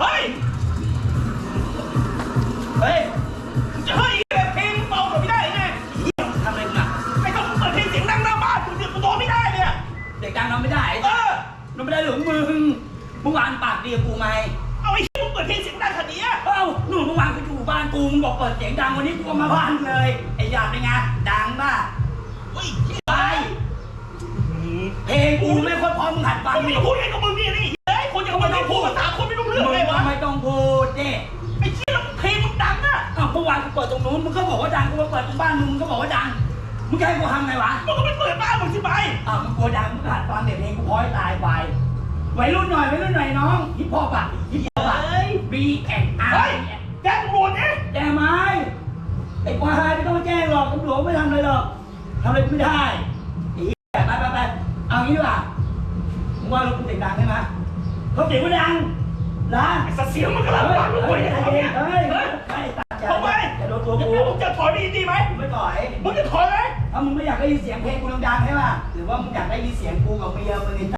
เฮ้ย เฮ้ยจะให้เพลงเบาหน่อยไม่ได้ไงทำไรง่ะไอต้องเปิดเพลงเสียงดังหน้าบ้านกูเนี่ยกูนไม่ได้เนี่ยเด็กดังนอนไม่ได้เออนอนไม่ได้หรือมึงเมื่อวานปากดีกับกูไหมเอาไอ้ที่มึงเปิดเพลงเสียงดังขนาดนี้เอ้าเมื่อวานกูอยู่บ้านกูมึงบอกเปิดเสียงดังวันนี้กูมาบ้านเลย ไอหยาดเป็นไงดังป่ะเฮ้ยไปเพลงกูไม่ค่อยพร้อมหัดฟังมึงง ปิดตรงนู้นมึงก็บอกว่าดังกูมาเปิดตรงบ้านมึงมึงก็บอกว่าดังมึงจะให้กูทำไงวะมึงก็ไปเปิดบ้านมึงสิไปอ้าวมึงกลัวดังมึงก็หัดฟังเด็กเพลงกูพอยตายไปวัยรุ่นหน่อยวัยรุ่นหน่อยน้องฮิปฮอปอะฮิปฮอปอะเฮ้ย B N R เฮ้ยแจ้งตำรวจเนี่ยแจ้งไหมไอ้ควายไม่ต้องมาแจ้งหรอกตำรวจไม่ทำอะไรหรอกทำอะไรกูไม่ได้ไอ้เหี้ยไปไปไปเอางี้ดีกว่ามึงว่ารถกูเสียงดังใช่ไหมเขาเสียงกูดังนะไอ้สัตว์เสียงมึงกำลังเฮ้ยฟังลูกเฮ้เว้ยยเฮ้เนี่ยยเฮ้ย มึงจะถอยดีดีไหมกูไม่ต่อย มึงจะถอยไหมถ้ามึงไม่อยากได้ยินเสียงเพลงกูดังๆใช่ป่ะหรือว่ามึงอยากได้ยินเสียงกูกับเมียมึงในใจ